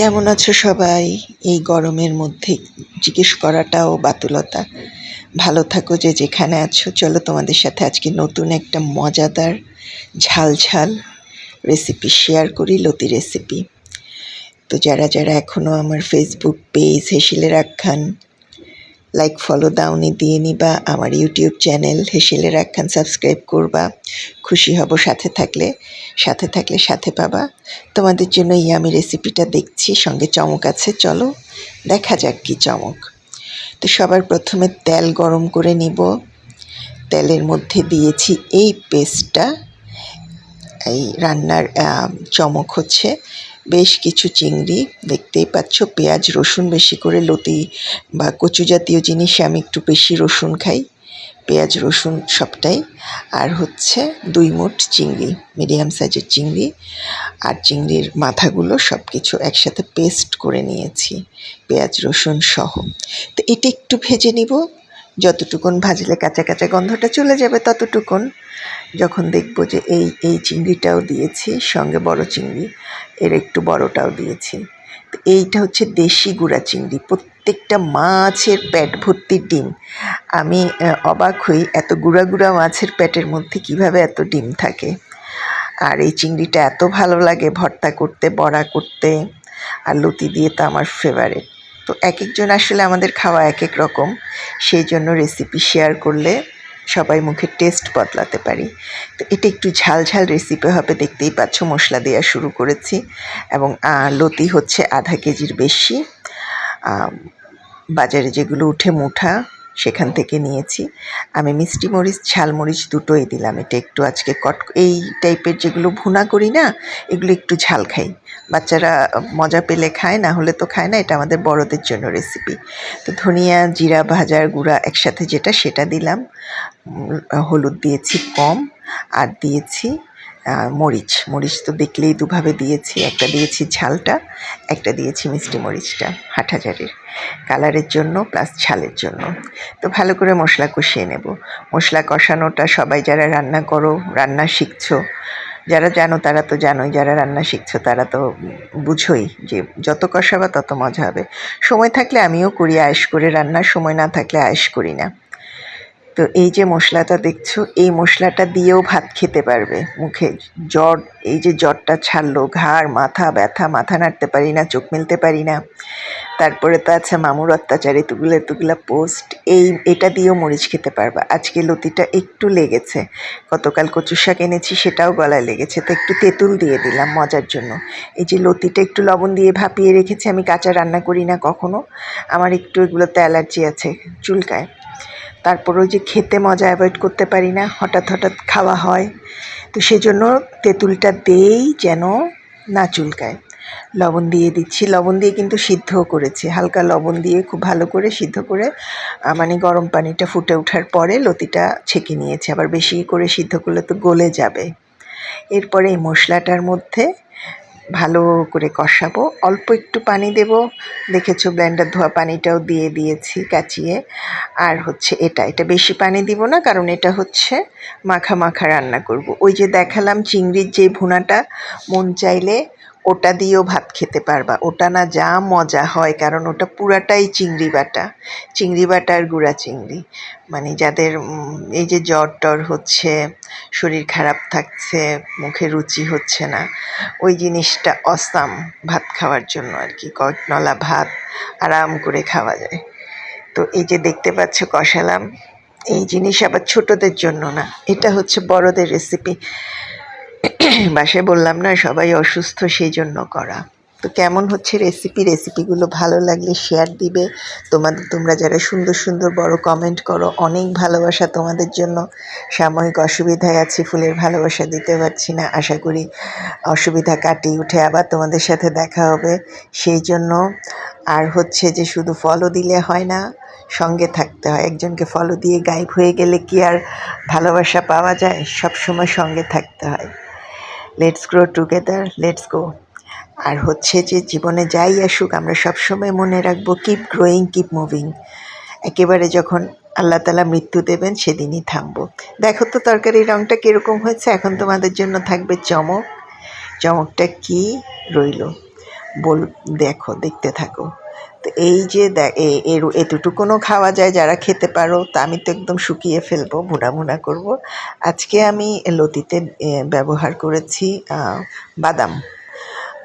কেমন আছো সবাই? এই গরমের মধ্যে জিজ্ঞেস করাটাও বাতুলতা। ভালো থাকো যে যেখানে আছো। চলো তোমাদের সাথে আজকে নতুন একটা মজাদার ঝাল ঝাল রেসিপি শেয়ার করি, লতি রেসিপি তো যারা যারা এখনও আমার ফেসবুক পেজ হেসিলের আখ্যান লাইক ফলো দাওনি দিয়ে নিবা আমার ইউটিউব চ্যানেল হেসেলের একখান সাবস্ক্রাইব করবা। খুশি হব সাথে থাকলে সাথে থাকলে সাথে পাবা। তোমাদের জন্য এই আমি রেসিপিটা দেখছি, সঙ্গে চমক আছে, চলো দেখা যাক কি চমক। তো সবার প্রথমে তেল গরম করে নিব। তেলের মধ্যে দিয়েছি এই পেস্টটা এই রান্নার চমক হচ্ছে। বেশ কিছু চিংড়ি, দেখতেই পাচ্ছ, পেঁয়াজ, রসুন বেশি করে লতি বা কচু জাতীয় জিনিসে আমি একটু বেশি রসুন খাই। পেঁয়াজ, রসুন সবটাই। আর হচ্ছে দুই মুঠ চিংড়ি, মিডিয়াম সাইজের চিংড়ি আর চিংড়ির মাথাগুলো সব কিছু একসাথে পেস্ট করে নিয়েছি, পেঁয়াজ, রসুন সহ। তো এটা একটু ভেজে নিব। যতটুকুন ভাজলে কাঁচা কাঁচা গন্ধটা চলে যাবে ততটুকুন। যখন দেখব যে এই এই চিংড়িটাও দিয়েছি, সঙ্গে বড় চিংড়ি, এর একটু বড়টাও দিয়েছি। তো এইটা হচ্ছে দেশি গুঁড়া চিংড়ি, প্রত্যেকটা মাছের প্যাট ভর্তি ডিম। আমি অবাক হই এত গুঁড়া গুঁড়া মাছের প্যাটের মধ্যে কীভাবে এত ডিম থাকে। আর এই চিংড়িটা এত ভালো লাগে ভর্তা করতে, বড়া করতে, আর লতি দিয়ে তো আমার ফেভারেট তো এক একজন আসলে আমাদের খাওয়া এক এক রকম। সেই জন্য রেসিপি শেয়ার করলে সবাই মুখে টেস্ট বদলাতে পারি। তো এটা একটু ঝাল ঝাল রেসিপি হবে, দেখতেই পাচ্ছ মশলা দেওয়া শুরু করেছি। এবং লতি হচ্ছে আধা কেজির বেশি। বাজারে যেগুলো উঠে মুঠা সেখান থেকে নিয়েছি। আমি মিষ্টি মরিচ, ঝাল মরিচ দুটোই দিলাম। এটা একটু আজকে কট, এই টাইপের যেগুলো ভুনা করি না, এগুলো একটু ঝাল খাই। বাচ্চারা মজা পেলে খায়, না হলে তো খায় না, এটা আমাদের বড়দের জন্য রেসিপি তো ধনিয়া, জিরা, ভাজার গুঁড়া একসাথে যেটা, সেটা দিলাম। হলুদ দিয়েছি কম, আর দিয়েছি মরিচ। মরিচ তো দেখলেই দুভাবে দিয়েছি। একটা দিয়েছি ঝালটা, একটা দিয়েছি মিষ্টি মরিচটা হাঁটাজারের কালারের জন্য প্লাস ঝালের জন্য। তো ভালো করে মশলা কষিয়ে নেব। মশলা কষানোটা সবাই যারা রান্না করো, রান্না শিখছো, যারা জানো তারা তো জানোই, যারা রান্না শিখছো তারা তো বুঝোই যে যত কষাবা তত মজা হবে। সময় থাকলে আমিও করি, আয়েস করে। রান্নার সময় না থাকলে আয়েস করি না। তো এই যে মশলাটা দেখছ, এই মশলাটা দিয়েও ভাত খেতে পারবে। মুখে জ্বর, এই যে জ্বরটা ছাড়লো, ঘাড়, মাথা ব্যথা, মাথা নাড়তে পারি না, চোখ মেলতে পারি না। তারপরে তো আছে মামুর অত্যাচার এতুগুলো এতুগুলো পোস্ট। এই, এটা দিয়েও মরিচ খেতে পারবা। আজকে লতিটা একটু লেগেছে। গতকাল কচু শাক এনেছি, সেটাও গলায় লেগেছে। তো একটু তেঁতুল দিয়ে দিলাম মজার জন্য। এই যে লতিটা একটু লবণ দিয়ে ভাপিয়ে রেখেছি, আমি কাঁচা রান্না করি না কখনো। আমার একটু এগুলোতে অ্যালার্জি আছে চুলকায়। তারপরেও যে খেতে মজা অ্যাভয়েড করতে পারি না, হঠাৎ হঠাৎ খাওয়া হয়। তো সেজন্য তেঁতুলটা দেই যেন না চুলকায়। লবণ দিয়ে দিচ্ছি। লবণ দিয়ে কিন্তু সিদ্ধও করেছি। হালকা লবণ দিয়ে খুব ভালো করে সিদ্ধ করে মানে গরম পানিটা ফুটে ওঠার পরে লতিটা ছেঁকে নিয়েছি। আবার বেশি করে সিদ্ধ করলে তো গলে যাবে। এরপরে এই মশলাটার মধ্যে ভালো করে কষাবো। অল্প একটু পানি দেব। দেখেছ ব্লেন্ডার ধোয়া পানিটাও দিয়ে দিয়েছি কাচিয়ে। আর হচ্ছে এটা এটা বেশি পানি দিব না, কারণ এটা হচ্ছে মাখা মাখা রান্না করব। ওই যে দেখালাম চিংড়ির যে ভুনাটা, মন চাইলে ওটা দিয়েও ভাত খেতে পারবা। ওটা না যা মজা হয়, কারণ ওটা পুরাটাই চিংড়ি বাটা। চিংড়ি বাটা আর গুঁড়া চিংড়ি। মানে যাদের এই যে জ্বর টর হচ্ছে, শরীর খারাপ থাকছে, মুখে রুচি হচ্ছে না, ওই জিনিসটা অসাম ভাত খাওয়ার জন্য আর কি। কটনলা ভাত আরাম করে খাওয়া যায়। তো এই যে দেখতে পাচ্ছ কষালাম, এই জিনিস আবার ছোটদের জন্য না। এটা হচ্ছে বড়দের রেসিপি বাসায় বললাম না, সবাই অসুস্থ সেই জন্য করা। তো কেমন হচ্ছে রেসিপি রেসিপিগুলো ভালো লাগলে শেয়ার দিবে। তোমাদের, তোমরা যারা সুন্দর সুন্দর বড় কমেন্ট করো, অনেক ভালোবাসা তোমাদের জন্য। সাময়িক অসুবিধায় আছি, ফুলের ভালোবাসা দিতে পারছি না। আশা করি অসুবিধা কাটিয়ে উঠে আবার তোমাদের সাথে দেখা হবে। সেই জন্য আর হচ্ছে যে শুধু ফলো দিলে হয় না, সঙ্গে থাকতে হয়। একজনকে ফলো দিয়ে গায়েব হয়ে গেলে কি আর ভালোবাসা পাওয়া যায়? সব সময় সঙ্গে থাকতে হয়। Let's grow together let's go আর হচ্ছে যে জীবনে যাই আসুক, আমরা সবসময় মনে রাখব কিপ গ্রোয়িং কিপ মুভিং একেবারে যখন আল্লাহ তালা মৃত্যু দেবেন, সেদিনই থামবো। দেখো তো তরকারির রঙটা কীরকম হয়েছে, এখন তোমাদের জন্য থাকবে চমক। চমকটা কি রইল? বল, দেখো, দেখতে থাকো। তো এই যে এর এতটুকুনও খাওয়া যায় যারা খেতে পারো, তা আমি তো একদম শুকিয়ে ফেলব, ভুনা ভুনা করব। আজকে আমি লতিতে ব্যবহার করেছি বাদাম।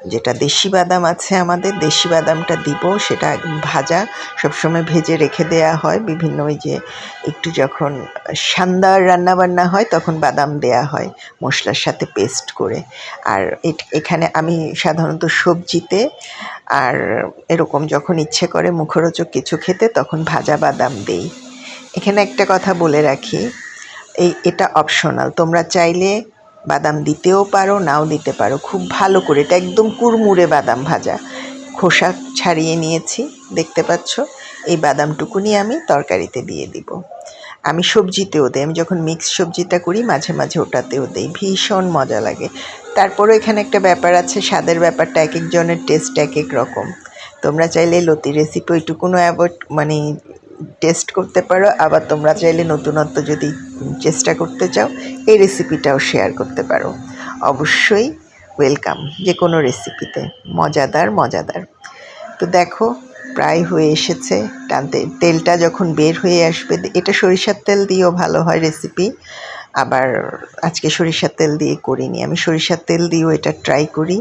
যেটা দেশি বাদাম আছে আমাদের, দেশি বাদামটা দিব, সেটা ভাজা, সবসময় ভেজে রেখে দেয়া হয়। বিভিন্ন ওই যে একটু যখন সান্দার রান্না বান্না হয়, তখন বাদাম দেয়া হয় মশলার সাথে পেস্ট করে। আর এখানে আমি সাধারণত সবজিতে আর এরকম যখন ইচ্ছে করে মুখরোচক কিছু খেতে, তখন ভাজা বাদাম দেই। এখানে একটা কথা বলে রাখি, এই এটা অপশনাল তোমরা চাইলে বাদাম দিতেও পারো, নাও দিতে পারো। খুব ভালো করে, এটা একদম কুড়মুড়ে বাদাম ভাজা। খোসা ছাড়িয়ে নিয়েছি, দেখতে পাচ্ছ? এই বাদামটুকুনি আমি তরকারিতে দিয়ে দিব। আমি সবজিতেও দিই, আমি যখন মিক্স সবজিটা করি, মাঝে মাঝে ওটাতেও দিই। ভীষণ মজা লাগে। তারপরে এখানে একটা ব্যাপার আছে, স্বাদের ব্যাপারটা এক একজনের টেস্ট এক এক রকম। তোমরা চাইলে লতি রেসিপি ওইটুকুনও অ্যাভয়েড মানে টেস্ট করতে পারো। আবার তোমরা চাইলে নতুনত্ব যদি চেষ্টা করতে চাও, এই রেসিপিটাও শেয়ার করতে পারো। অবশ্যই ওয়েলকাম যে কোনো রেসিপিতে মজাদার মজাদার। তো দেখো, প্রায় হয়ে এসেছে। টানতে, তেলটা যখন বের হয়ে আসবে, এটা সরিষার তেল দিয়েও ভালো হয় রেসিপি আবার আজকে সরিষার তেল দিয়ে করিনি। আমি সরিষার তেল দিয়েও এটা ট্রাই করি।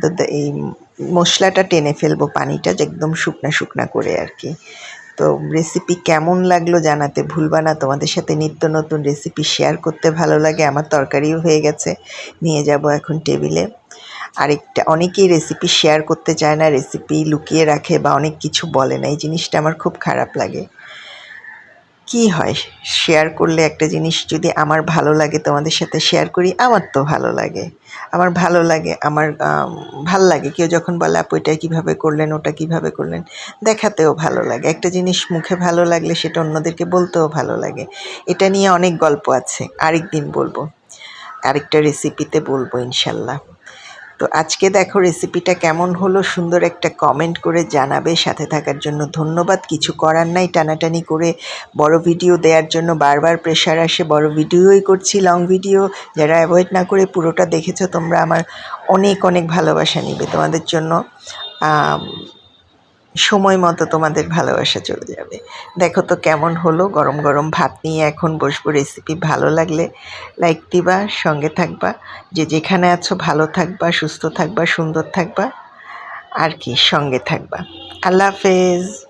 তো এই মশলাটা টেনে ফেলব পানিটা, যে একদম শুকনা শুকনা করে আর কি। তো রেসিপি কেমন লাগল জানাতে ভুলবা না। তোমাদের সাথে নিত্য নতুন রেসিপি শেয়ার করতে ভালো লাগে, আমার তরকারিও হয়ে গেছে। নিয়ে যাব এখন টেবিলে আরেকটা, অনেকেই রেসিপি শেয়ার করতে চায় না রেসিপি লুকিয়ে রাখে বা অনেক কিছু বলে না। এই জিনিসটা আমার খুব খারাপ লাগে। কি হয়? শেয়ার করলে একটা জিনিস যদি আমার ভালো লাগে তোমাদের সাথে শেয়ার করি, আমার তো ভালো লাগে। আমার ভালো লাগে, আমার ভালো লাগে। কেউ যখন বলে, আপু, এটা কীভাবে করলেন, ওটা কীভাবে করলেন? দেখাতেও ভালো লাগে। একটা জিনিস মুখে ভালো লাগলে সেটা অন্যদেরকে বলতেও ভালো লাগে। এটা নিয়ে অনেক গল্প আছে। আরেক দিন বলব। আরেকটা রেসিপিতে বলব, ইনশাল্লাহ। তো আজকে দেখো রেসিপিটা কেমন হলো, সুন্দর একটা কমেন্ট করে জানাবে। সাথে থাকার জন্য ধন্যবাদ। কিছু করার নাই, টানাটানি করে বড় ভিডিও দেওয়ার জন্য বারবার প্রেশার আসে। বড় ভিডিওই করছি লং ভিডিও যারা অ্যাভয়েড না করে পুরোটা দেখেছ, তোমরা আমার অনেক অনেক ভালোবাসা নিবে তোমাদের জন্য। সময় মতো তোমাদের ভালোবাসা চলে যাবে। দেখো তো কেমন হলো গরম গরম ভাত নিয়ে এখন বসবো রেসিপি ভালো লাগলে লাইক দিবা, সঙ্গে থাকবা। যে যেখানে আছো ভালো থাকবা, সুস্থ থাকবা, সুন্দর থাকবা। আর কি, সঙ্গে থাকবা। আল্লাহ হাফেজ।